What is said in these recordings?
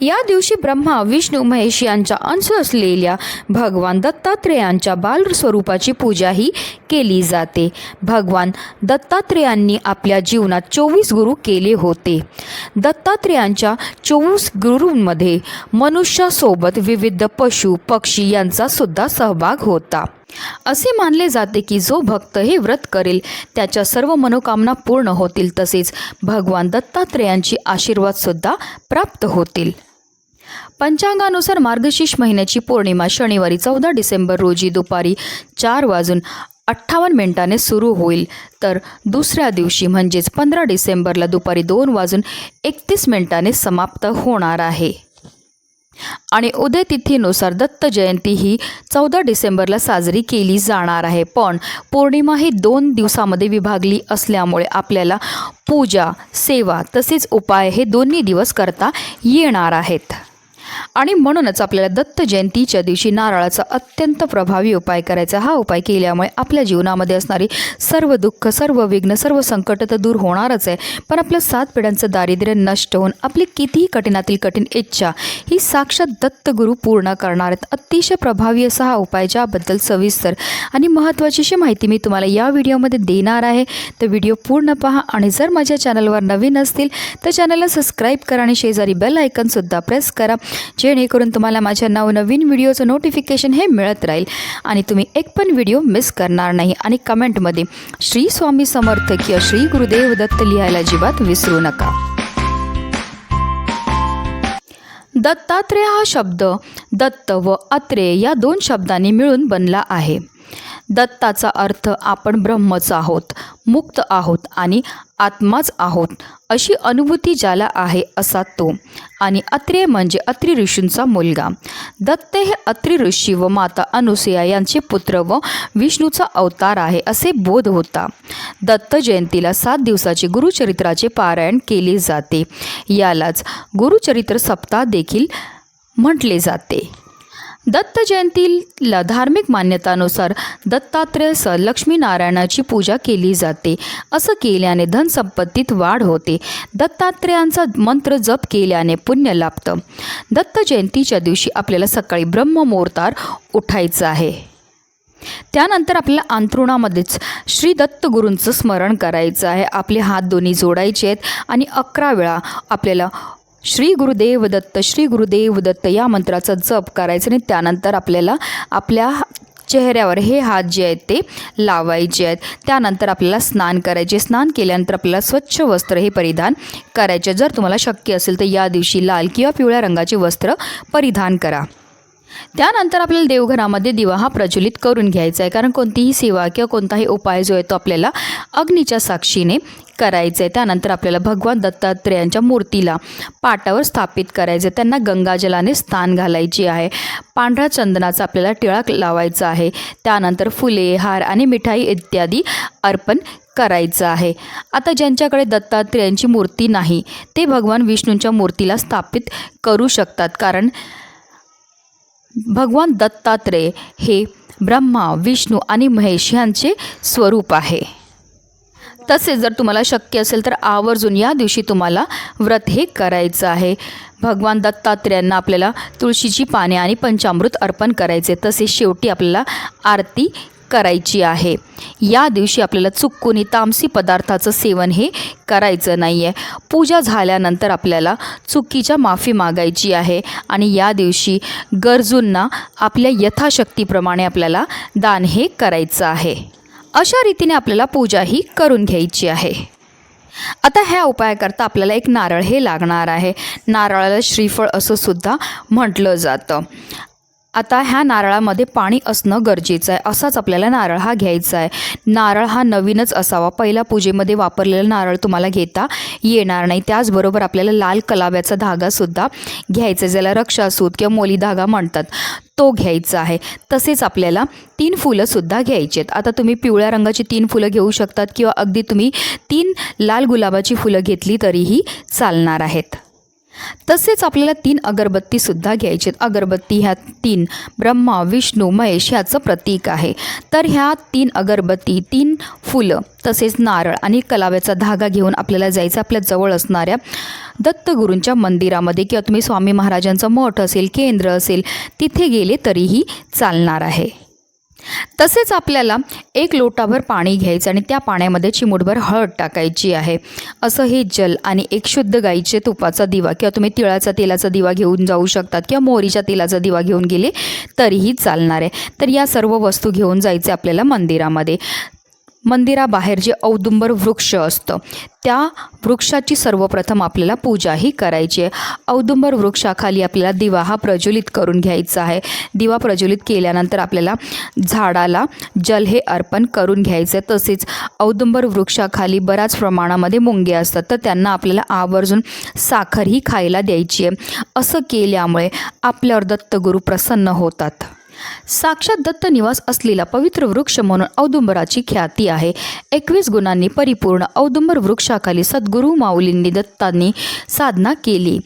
या दिवशी ब्रह्मा विष्णू महेश यांचा अंश असलेल्या भगवान दत्तात्रेयांच्या बालस्वरूपाची पूजाही केली जाते. भगवान दत्तात्रेयांनी आपल्या जीवनात चोवीस गुरु केले होते. दत्तात्रेयांच्या चोवीस गुरूंमध्ये मनुष्यासोबत विविध पशु पक्षी यांचा सुद्धा सहभाग होता. असे मानले जाते की जो भक्त हे व्रत करेल त्याच्या सर्व मनोकामना पूर्ण होतील तसेच भगवान दत्तात्रेयांची आशीर्वादसुद्धा प्राप्त होतील. पंचांगानुसार मार्गशीर्ष महिन्याची पौर्णिमा शनिवारी चौदा डिसेंबर रोजी दुपारी चार वाजून अठ्ठावन्न मिनिटाने सुरू होईल. तर दुसऱ्या दिवशी म्हणजेच पंधरा डिसेंबरला दुपारी दोन वाजून एकतीस मिनिटाने समाप्त होणार आहे. आणि उदय तिथीनुसार दत्त जयंती ही चौदा डिसेंबरला साजरी केली जाणार आहे. पण पौर्णिमा ही दोन दिवसामध्ये विभागली असल्यामुळे आपल्याला पूजा सेवा तसेच उपाय हे दोन्ही दिवस करता येणार आहेत. आणि म्हणूनच आपल्याला दत्त जयंतीच्या दिवशी नारळाचा अत्यंत प्रभावी उपाय करायचा. हा उपाय केल्यामुळे आपल्या जीवनामध्ये असणारी सर्व दुःख सर्व विघ्न सर्व संकट तर दूर होणारच आहे. पण आपल्या सात पिढ्यांचं दारिद्र्य नष्ट होऊन आपली कितीही कठीणातील कठीण इच्छा ही साक्षात दत्तगुरू पूर्ण करणार आहेत. अतिशय प्रभावी असा हा उपाय ज्याबद्दल सविस्तर आणि महत्त्वाची अशी माहिती मी तुम्हाला या व्हिडिओमध्ये देणार आहे. तर व्हिडिओ पूर्ण पहा आणि जर माझ्या चॅनलवर नवीन असतील तर चॅनलला सबस्क्राईब करा आणि शेजारी बेल आयकनसुद्धा प्रेस करा. जेणेकरून तुम्हाला माझ्या नवनवीन व्हिडिओचं नोटिफिकेशन हे मिळत राहील. आणि तुम्ही एक पण व्हिडिओ मिस करणार नाही. आणि कमेंटमध्ये श्री स्वामी समर्थ किंवा श्री गुरुदेव दत्त लिहायला अजिबात विसरू नका. दत्तात्रेय हा शब्द दत्त व अत्रेय या दोन शब्दांनी मिळून बनला आहे. दत्ताचा अर्थ आपण ब्रह्मच आहोत मुक्त आहोत आणि आत्माच आहोत अशी अनुभूती ज्याला आहे असा तो. आणि अत्रेय म्हणजे अत्रि ऋषींचा मुलगा. दत्त हे अत्रि ऋषी व माता अनुसया यांचे पुत्र व विष्णूचा अवतार आहे असे बोध होता. दत्त जयंतीला सात दिवसाचे गुरुचरित्राचे पारायण केले जाते. यालाच गुरुचरित्र सप्ताह देखील म्हटले जाते. दत्त जयंतीला धार्मिक मान्यतानुसार दत्तात्रेयसह लक्ष्मीनारायणाची पूजा केली जाते. असं केल्याने धनसंपत्तीत वाढ होते. दत्तात्रेयांचा मंत्र जप केल्याने पुण्य लाभतं. दत्त जयंतीच्या दिवशी आपल्याला सकाळी ब्रह्ममुहूर्तार उठायचं आहे. त्यानंतर आपल्याला अंथरुणामध्येच श्री दत्तगुरूंचं स्मरण करायचं आहे. आपले हात दोन्ही जोडायचे आहेत आणि अकरा वेळा आपल्याला श्री गुरुदेव दत्त श्री गुरुदेव दत्त या मंत्राचा जप करायचा आणि त्यानंतर आपल्याला आपल्या चेहऱ्यावर हे हात जे आहेत ते लावायचे आहेत. त्यानंतर आपल्याला स्नान करायचे. स्नान केल्यानंतर आपल्याला स्वच्छ वस्त्र हे परिधान करायचे. जर तुम्हाला शक्य असेल तर या दिवशी लाल किंवा पिवळ्या रंगाचे वस्त्र परिधान करा. त्यानंतर आपल्याला देवघरामध्ये दिवा हा प्रज्वलित करून घ्यायचा आहे. कारण कोणतीही सेवा किंवा कोणताही उपाय जो आहे तो आपल्याला अग्नीच्या साक्षीने करायचं आहे. त्यानंतर आपल्याला भगवान दत्तात्रेयांच्या मूर्तीला पाटावर स्थापित करायचं आहे. त्यांना गंगाजलाने स्थान घालायची आहे. पांढऱ्या चंदनाचा आपल्याला टिळाक लावायचा आहे. त्यानंतर फुले हार आणि मिठाई इत्यादी अर्पण करायचं आहे. आता ज्यांच्याकडे दत्तात्रेयांची मूर्ती नाही ते भगवान विष्णूंच्या मूर्तीला स्थापित करू शकतात. कारण भगवान दत्तात्रेय हे ब्रह्मा विष्णू आणि महेश यांचे स्वरूप आहे. तसेच जर तुम्हाला शक्य असेल तर आवर्जून या दिवशी तुम्हाला व्रत हे करायचं आहे. भगवान दत्तात्रेयांना आपल्याला तुळशीची पाने आणि पंचामृत अर्पण करायचे. तसेच शेवटी आपल्याला आरती करायची आहे. या दिवशी आपल्याला चुकूनही तामसी पदार्थाचं सेवन हे करायचं नाही आहे पूजा झाल्यानंतर आपल्याला चुकीच्या माफी मागायची आहे आणि या दिवशी गरजूंना आपल्या यथाशक्तीप्रमाणे आपल्याला दान हे करायचं आहे. अशा रीतीने आपल्याला पूजा ही करून घ्यायची आहे. आता ह्या उपायाकरता आपल्याला एक नारळ हे लागणार आहे. नारळाला श्रीफळ असं सुद्धा म्हटलं जातं. आता ह्या नारळामध्ये पाणी असणं गरजेचं आहे. असाच आपल्याला नारळ हा घ्यायचा आहे. नारळ हा नवीनच असावा. पहिल्या पूजेमध्ये वापरलेला नारळ तुम्हाला घेता येणार नाही. त्याचबरोबर आपल्याला लाल कलाव्याचा धागासुद्धा घ्यायचा आहे. ज्याला रक्षासूत किंवा मोली धागा म्हणतात तो घ्यायचा आहे. तसेच आपल्याला तीन फुलंसुद्धा घ्यायची आहेत. आता तुम्ही पिवळ्या रंगाची तीन फुलं घेऊ शकतात किंवा अगदी तुम्ही तीन लाल गुलाबाची फुलं घेतली तरीही चालणार आहेत. तसेच आपल्याला तीन अगरबत्तीसुद्धा घ्यायचे आहेत अगरबत्ती ह्या तीन ब्रह्मा विष्णू महेश ह्याचं प्रतीक आहे. तर ह्या तीन अगरबत्ती तीन फुलं तसेच नारळ आणि कलाव्याचा धागा घेऊन आपल्याला जायचं आपल्या जवळ असणाऱ्या दत्तगुरूंच्या मंदिरामध्ये किंवा तुम्ही स्वामी महाराजांचं मठ असेल केंद्र असेल तिथे गेले तरीही चालणार आहे. तसेच आपल्याला एक लोटाभर पाणी घ्यायचं आणि त्या पाण्यामध्ये चिमूटभर हळद टाकायची आहे. असं हे जल आणि एक शुद्ध गाईचे तुपाचा दिवा किंवा तुम्ही तिळाचा तेलाचा दिवा घेऊन जाऊ शकतात किंवा मोहरीच्या तेलाचा दिवा घेऊन गेले तरीही चालणार आहे. तर या सर्व वस्तू घेऊन जायचे आपल्याला मंदिरामध्ये. मंदिराबाहेर जे औदुंबर वृक्ष असतं त्या वृक्षाची सर्वप्रथम आपल्याला पूजाही करायची आहे. औदुंबर वृक्षाखाली आपल्याला दिवा हा प्रज्वलित करून घ्यायचा आहे. दिवा प्रज्वलित केल्यानंतर आपल्याला झाडाला जल हे अर्पण करून घ्यायचं आहे. तसेच औदुंबर वृक्षाखाली बऱ्याच प्रमाणामध्ये मुंगे असतात तर त्यांना आपल्याला आवर्जून साखरही खायला द्यायची आहे. असं केल्यामुळे आपल्यावर दत्तगुरू प्रसन्न होतात. साक्षात दत्त निवास असलेला पवित्र वृक्ष म्हणून औदुंबराची ख्याती आहे. एकवीस गुणांनी परिपूर्ण औदुंबर वृक्षाखाली सद्गुरू माऊलींनी दत्तांनी साधना केली.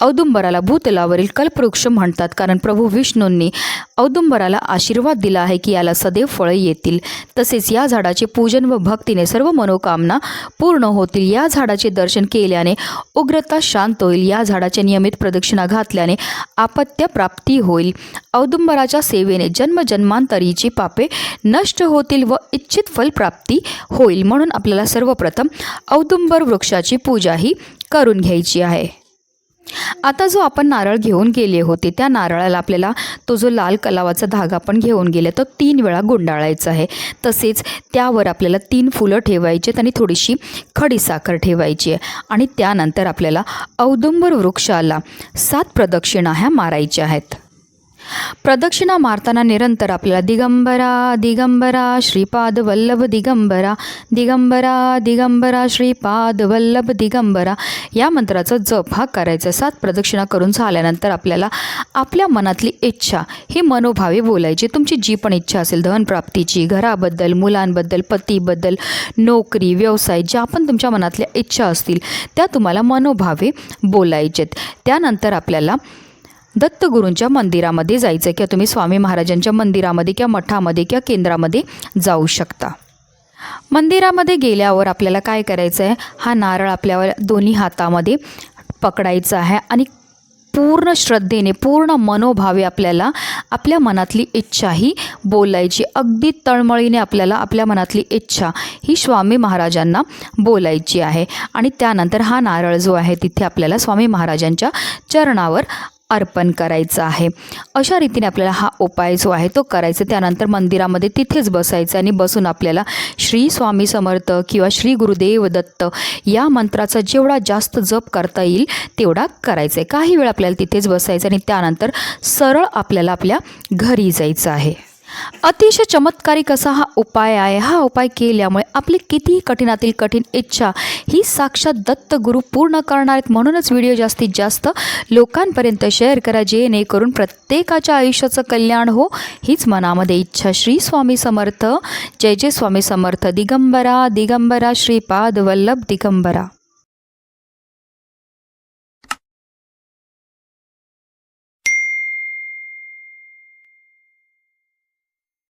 औदुंबराला भूतलावरील कल्पवृक्ष म्हणतात कारण प्रभू विष्णूंनी औदुंबराला आशीर्वाद दिला आहे की याला सदैव फळे येतील. तसेच या झाडाचे पूजन व भक्तीने सर्व मनोकामना पूर्ण होतील. या झाडाचे दर्शन केल्याने उग्रता शांत होईल. या झाडाच्या नियमित प्रदक्षिणा घातल्याने आपत्य प्राप्ती होईल. औदुंबराच्या सेवेने जन्मजन्मांतरीची पापे नष्ट होतील व इच्छित फलप्राप्ती होईल. म्हणून आपल्याला सर्वप्रथम औदुंबर वृक्षाची पूजाही करून घ्यायची आहे. आता जो आपण नारळ घेऊन गेले होते त्या नारळाला आपल्याला तो जो लाल कलावाचा धागा आपण घेऊन गेले तो तीन वेळा गुंडाळायचा आहे. तसेच त्यावर आपल्याला तीन फुलं ठेवायची आहेत आणि थोडीशी खडीसाखर ठेवायची आहे. आणि त्यानंतर आपल्याला औदुंबर वृक्षाला सात प्रदक्षिणा ह्या मारायच्या आहेत. प्रदक्षिणा मारताना निरंतर आपल्याला दिगंबरा दिगंबरा श्रीपाद वल्लभ दिगंबरा दिगंबरा दिगंबरा श्रीपाद वल्लभ दिगंबरा या मंत्राचा जप हा करायचा. सात प्रदक्षिणा करून झाल्यानंतर आपल्याला आपल्या मनातली इच्छा ही मनोभावे बोलायची. तुमची जी पण इच्छा असेल धनप्राप्तीची घराबद्दल मुलांबद्दल पतीबद्दल नोकरी व्यवसाय ज्या पण तुमच्या मनातल्या इच्छा असतील त्या तुम्हाला मनोभावे बोलायचेत. त्यानंतर आपल्याला दत्तगुरूंच्या मंदिरामध्ये जायचं किंवा तुम्ही स्वामी महाराजांच्या मंदिरामध्ये किंवा मठामध्ये किंवा केंद्रामध्ये जाऊ शकता. मंदिरामध्ये गेल्यावर आपल्याला काय करायचं आहे हा नारळ आपल्यावर दोन्ही हातामध्ये पकडायचा आहे आणि पूर्ण श्रद्धेने पूर्ण मनोभावे आपल्याला आपल्या मनातली इच्छा ही बोलायची. अगदी तळमळीने आपल्याला आपल्या मनातली इच्छा ही स्वामी महाराजांना बोलायची आहे. आणि त्यानंतर हा नारळ जो आहे तिथे आपल्याला स्वामी महाराजांच्या चरणावर अर्पण करायचं आहे. अशा रीतीने आपल्याला हा उपाय जो आहे तो करायचा. त्यानंतर मंदिरामध्ये तिथेच बसायचं आणि बसून आपल्याला श्री स्वामी समर्थ किंवा श्री गुरुदेव दत्त या मंत्राचा जेवढा जास्त जप करता येईल तेवढा करायचा आहे काही वेळ आपल्याला तिथेच बसायचं आणि त्यानंतर सरळ आपल्याला आपल्या घरी जायचं आहे. अतिशय चमत्कारिक असा हा उपाय आहे. हा उपाय केल्यामुळे आपली कितीही कठीणातील कठीण इच्छा ही साक्षात दत्त गुरु पूर्ण करणार आहेत. म्हणूनच व्हिडिओ जास्तीत जास्त लोकांपर्यंत शेअर करा जेणेकरून प्रत्येकाच्या आयुष्याचं कल्याण हो हीच मनामध्ये इच्छा. श्री स्वामी समर्थ. जय जय स्वामी समर्थ. दिगंबरा दिगंबरा. श्रीपाद वल्लभ दिगंबरा.